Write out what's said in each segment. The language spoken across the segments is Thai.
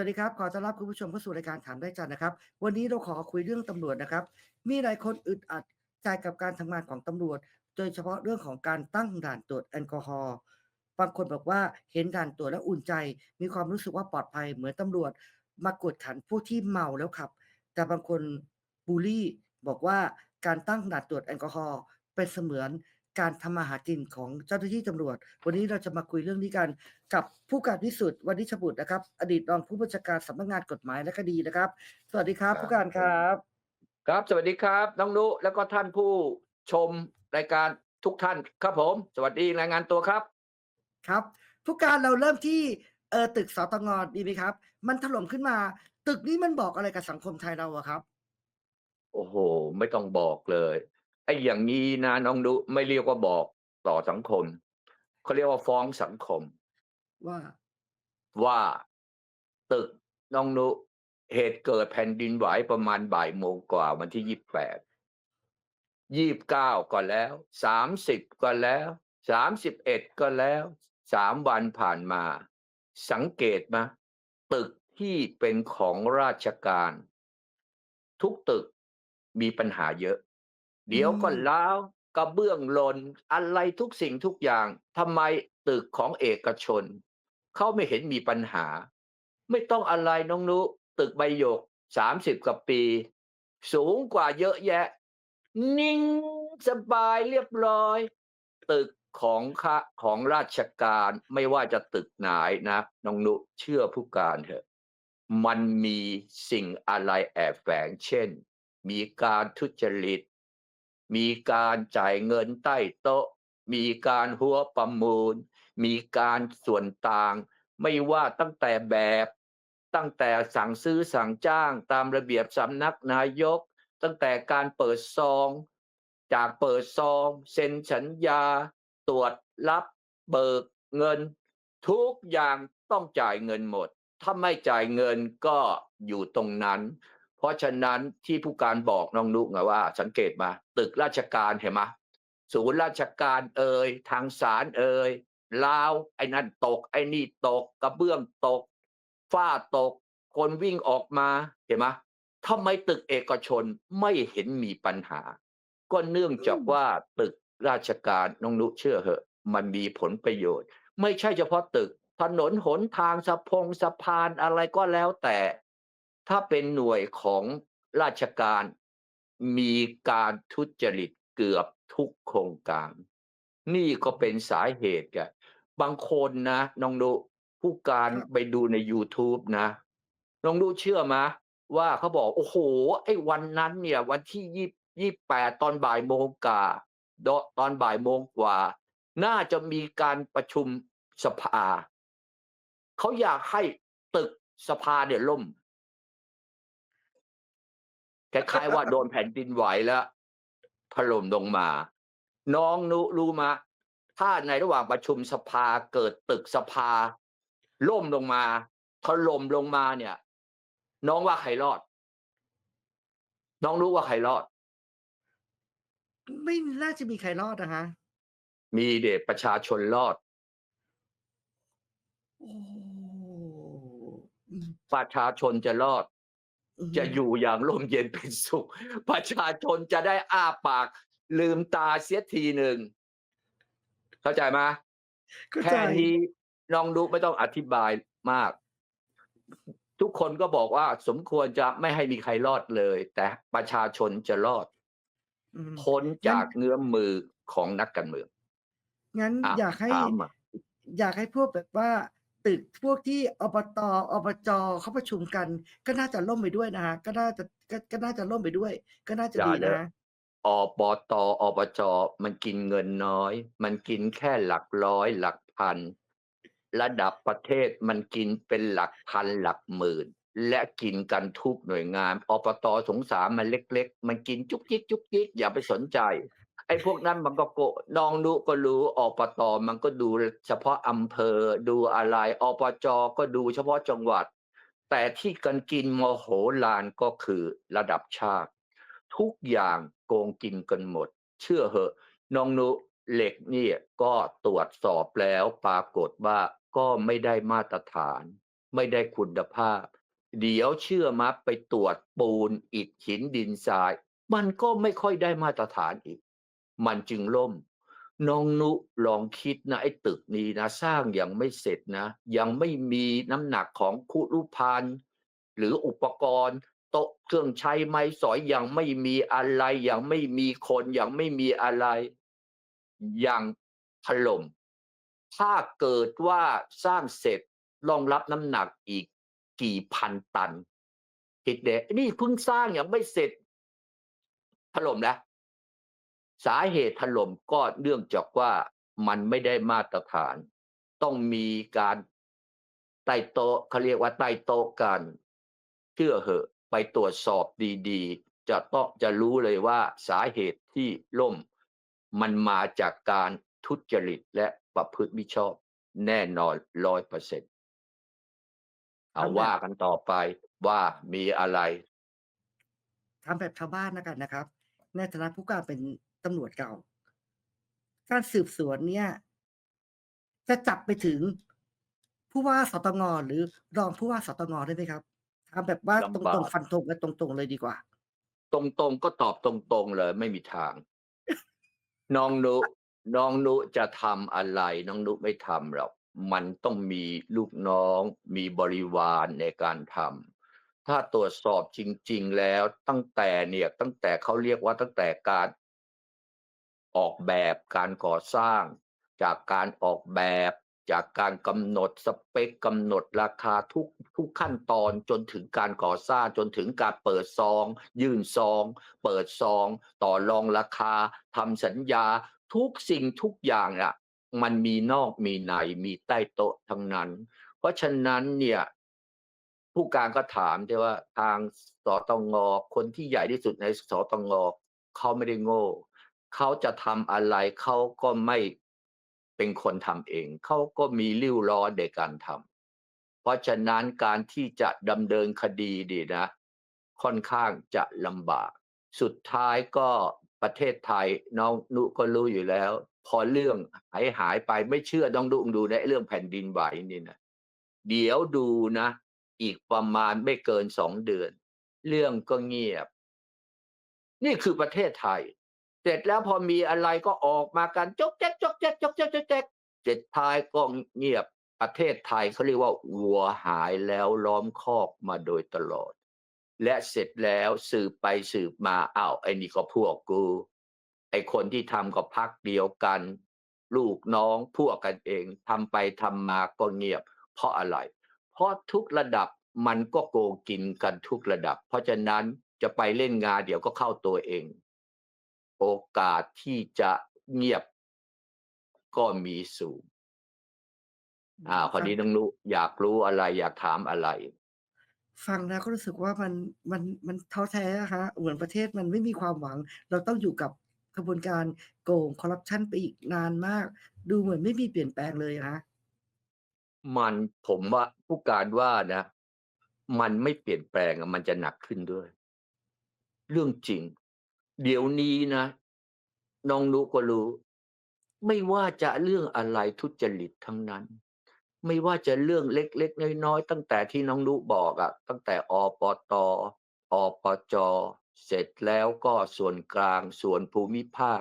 วัสดีครับ ขอต้อนรับคุณผู้ชมเข้าสู่รายการถามได้จันนะครับ วันนี้เราขอคุยเรื่องตำรวจนะครับ มีหลายคนอึดอัดใจกับการทำงานของตำรวจ โดยเฉพาะเรื่องของการตั้งด่านตรวจแอลกอฮอล์บางคนบอกว่าเห็นด่านตรวจแล้วอุ่นใจ มีความรู้สึกว่าปลอดภัยเหมือนตำรวจ มากวดขันผู้ที่เมาแล้วขับ แต่บางคนบูลลี่บอกว่าการตั้งด่านตรวจแอลกอฮอล์เป็นเสมือน การทำมาหากินของเจ้าหน้าที่ตำรวจ วันนี้เราจะมาคุยเรื่องนี้กันกับผู้การพิสุทธิ์วันนิชบุตรนะครับ อดีตรองผู้บัญชาการสำนักงานกฎหมายและคดีนะครับ สวัสดีครับครับ ผู้การครับ ครับ สวัสดีครับ น้องนุแล้วก็ท่านผู้ชมรายการทุกท่านครับผม สวัสดีรายงานตัวครับครับ ผู้การเราเริ่มที่เออตึกสตงดีไหมครับ มันถล่มขึ้นมา ตึกนี้มันบอกอะไรกับสังคมไทยเราอะครับ โอ้โห ไม่ต้องบอกเลยไอ้อย่างนี้นะน้องนุไม่เรียกว่าบอกต่อสังคมเขาเรียกว่าฟ้องสังคม ว่าว่าตึกน้องนุเหตุเกิดแผ่นดินไหวประมาณบ่ายโมงกว่าวันที่ยี่แปดยี่บเก้าก็แล้วสามสิบก็แล้วสามสิบเอ็ดก็แล้วสามวันผ่านมา สังเกตไหมตึกที่เป็นของราชการ ทุกตึกมีปัญหาเยอะ เดี๋ยวก็อืมล้าวกระเบื้องหล่นอะไรทุกสิ่งทุกอย่างทำไมตึกของเอกชนเขาไม่เห็นมีปัญหา ไม่ต้องอะไรน้องนุ ตึกใบหยกสามสิบกว่าปี สูงกว่าเยอะแยะ นิ่งสบายเรียบร้อย ตึกของข้าของราชการไม่ว่าจะตึกไหนนะน้องนุเชื่อผู้การเถอะ มันมีสิ่งอะไรแอบแฝงเช่น มีการทุจริต มีการจ่ายเงินใต้โต๊ะ มีการหัวประมูล มีการส่วนต่าง ไม่ว่าตั้งแต่แบบตั้งแต่สั่งซื้อสั่งจ้างตามระเบียบสำนักนายก ตั้งแต่การเปิดซอง จากเปิดซองเซ็นสัญญา ตรวจรับเบิกเงิน ทุกอย่างต้องจ่ายเงินหมด ถ้าไม่จ่ายเงินก็อยู่ตรงนั้น เพราะฉะนั้นที่ผู้การบอกน้องนุกไงว่า สังเกตมา ตึกราชการเห็นไหมศูนย์ราชการเอ่ยทางศาลเอ่ยลาวไอ้นั่นตก ไอ้นี่ตก กระเบื้องตกฝ้าตก คนวิ่งออกมาเห็นไหมทำไมตึกเอกชนไม่เห็นมีปัญหา ก็เนื่องจากว่าตึกราชการน้องนุเชื่อเหอะ มันมีผลประโยชน์ ไม่ใช่เฉพาะตึก ถนนหนทางสะพงสะพานอะไรก็แล้วแต่ ถ้าเป็นหน่วยของราชการมีการทุจริตเกือบทุกโครงการ นี่ก็เป็นสาเหตุแกบางคนนะน้องดูผู้การครับไปดูใน YouTube นะน้องดูเชื่อไหมว่าเขาบอก โอ้โห ไอ้วันนั้นเนี่ย วันที่ยี่ยี่แปดตอนบ่ายโมงกาดตอนบ่ายโมงกว่า น่าจะมีการประชุมสภา เขาอยากให้ตึกสภาเนี่ยล่ม คล้ายๆว่าโดนแผ่นดินไหวแล้วถล่มลงมา น้องนุรู้มา ถ้าในระหว่างประชุมสภาเกิดตึกสภา ล่มลงมาถล่มลงมาเนี่ย น้องว่าใครรอด น้องรู้ว่าใครรอด ไม่น่าจะมีใครรอดนะฮะมีเดชประชาชนรอดโอ้อืมประชาชนจะรอดม จะอยู่อย่างร่มเย็นเป็นสุข ประชาชนจะได้อ้าปาก ลืมตาเสียทีหนึ่ง เข้าใจไหมเข้าใจแค่นี้น้องดูไม่ต้องอธิบายมาก ทุกคนก็บอกว่าสมควรจะไม่ให้มีใครรอดเลย แต่ประชาชนจะรอดอืมพ้นจากเงื้อมมือของนักการเมือง งั้นอะอยากให้ถามมาอยากให้พวกแบบว่า ตึกพวกที่อบตอบจเขาประชุมกัน ก็น่าจะล่มไปด้วยนะฮะก็น่าจะก็ก็น่าจะล่มไปด้วย ก็น่าจะอย่าดีเลย นะ อบตอบจมันกินเงินน้อย มันกินแค่หลักร้อยหลักพัน ระดับประเทศมันกินเป็นหลักพันหลักหมื่น และกินกันทุกหน่วยงานอบตสงสารมันเล็ก ๆ มันกินจุกจิกจุกจิกอย่าไปสนใจ ไอ้พวกนั้นมันก็โกะน้องนุก็รู้อบตมันก็ดูเฉพาะอำเภอดูอะไรอบจก็ดูเฉพาะจังหวัด แต่ที่กันกินโมโหลานก็คือระดับชาติ ทุกอย่างโกงกินกันหมด เชื่อเหอะน้องนุเหล็กนี่ก็ตรวจสอบแล้วปรากฏว่าก็ไม่ได้มาตรฐาน ไม่ได้คุณภาพ เดี๋ยวเชื่อมาไปตรวจปูนอิฐหินดินทราย มันก็ไม่ค่อยได้มาตรฐานอีก มันจึงล่ม น้องนุลองคิดนะไอ้ตึกนี้นะ สร้างยังไม่เสร็จนะ ยังไม่มีน้ำหนักของคุรุพันธ์หรืออุปกรณ์โต๊ะเครื่องใช้ไม้สอยยังไม่มีอะไร ยังไม่มีคนยังไม่มีอะไรยังถล่มถ้าเกิดว่าสร้างเสร็จรองรับน้ำหนักอีกกี่พันตันคิดเดะนี่เพิ่งสร้างยังไม่เสร็จถล่มแล้ว สาเหตุถล่มก็เนื่องจากว่ามันไม่ได้มาตรฐาน ต้องมีการใต้โต๊ะเขาเรียกว่าใต้โต๊ะกันเชื่อเหอะไปตรวจสอบดีๆ จะต้องจะรู้เลยว่าสาเหตุที่ล่ม มันมาจากการทุจริตและประพฤติมิชอบแน่นอนร้อยเปอร์เซ็นต์เอาว่ากันต่อไปว่ามีอะไรทำแบบชาวบ้านแล้วกันนะครับ ในฐานะผู้การเป็น ตำรวจเก่า การสืบสวนเนี่ย จะจับไปถึงผู้ว่าสตงหรือรองผู้ว่าสตงได้ไหมครับทำแบบว่าตลำบากรงๆฟันธงกันตรงๆเลยดีกว่า ตรงๆก็ตอบตรงๆเลยไม่มีทาง น้องนุน้องนุจะทำอะไร น้องนุไม่ทำหรอกมันต้องมีลูกน้อง มีบริวารในการทำถ้าตรวจสอบจริง ๆ แล้วตั้งแต่เนี่ยตั้งแต่เขาเรียกว่าตั้งแต่การ ออกแบบการก่อสร้าง จากการออกแบบ จากการกำหนดสเปคกำหนดราคาทุกทุกขั้นตอนจนถึงการก่อสร้างจนถึงการเปิดซอง ยื่นซอง เปิดซอง ต่อรองราคาทำสัญญาทุกสิ่งทุกอย่างอะมันมีนอกมีในมีใต้โต๊ะทั้งนั้น เพราะฉะนั้นเนี่ยผู้การก็ถามได้ว่าทางสตงคนที่ใหญ่ที่สุดในสตงเขาไม่ได้โง่ เขาจะทำอะไรเขาก็ไม่เป็นคนทำเอง เขาก็มีริ้วล้อในการทำเพราะฉะนั้นการที่จะดำเนินคดีดีนะ ค่อนข้างจะลำบาก สุดท้ายก็ประเทศไทยน้องนุก็รู้อยู่แล้ว พอเรื่องหายหายไปไม่เชื่อต้องดูดูในเรื่องแผ่นดินไหวนี่นะเดี๋ยวดูนะ อีกประมาณไม่เกินสองเดือน เรื่องก็เงียบ นี่คือประเทศไทย เสร็จแล้วพอมีอะไรก็ออกมากันจกแจ๊กจกแจ๊กจกแจ๊กจกแจ๊กเสร็จท้ายก็เงียบประเทศไทยเขาเรียกว่าวัวหายแล้วล้อมคอกมาโดยตลอด และเสร็จแล้วสืบไปสืบมาอ้าวไอ้นี่ก็พวกกู ไอ้คนที่ทำก็พักเดียวกัน ลูกน้องพวกกันเองทำไปทำมาก็เงียบ เพราะอะไร เพราะทุกระดับมันก็โกงกินกันทุกระดับ เพราะฉะนั้นจะไปเล่นงานเดี๋ยวก็เข้าตัวเอง โอกาสที่จะเงียบก็มีสูงอ่าพอดีน้องนุอยากรู้อะไร อยากถามอะไร ฟังแล้วก็รู้สึกว่ามันมันมันท้อแท้อะคะเหมือนประเทศมันไม่มีความหวัง เราต้องอยู่กับกระบวนการโกงคอร์รัปชันไปอีกนานมาก ดูเหมือนไม่มีเปลี่ยนแปลงเลยนะมันผมว่าผู้การว่านะ มันไม่เปลี่ยนแปลงอะมันจะหนักขึ้นด้วย เรื่องจริง เดี๋ยวนี้นะ น้องนุก็รู้ ไม่ว่าจะเรื่องอะไรทุจริตทั้งนั้น ไม่ว่าจะเรื่องเล็กๆน้อยๆตั้งแต่ที่น้องนุบอกอะตั้งแต่อปตอปจเสร็จแล้วก็ส่วนกลางส่วนภูมิภาค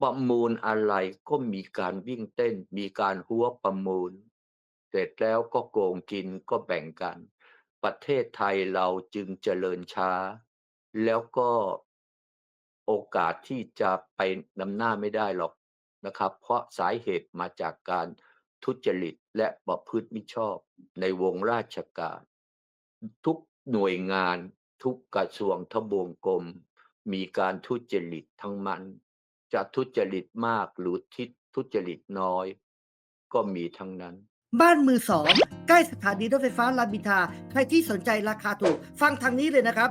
ประมูลอะไรก็มีการวิ่งเต้น มีการหัวประมูล เสร็จแล้วก็โกงกินก็แบ่งกัน ประเทศไทยเราจึงเจริญช้า แล้วก็ โอกาสที่จะไปนำหน้าไม่ได้หรอกนะครับ เพราะสาเหตุมาจากการทุจริตและประพฤติมิชอบในวงราชการ ทุกหน่วยงานทุกกระทรวงทบวงกรมมีการทุจริตทั้งมัน จะทุจริตมากหรือทิศทุจริตน้อย ก็มีทั้งนั้น บ้านมือสอง ใกล้สถานีรถไฟฟ้ารามอินทาใครที่สนใจราคาถูก ฟังทางนี้เลยนะครับ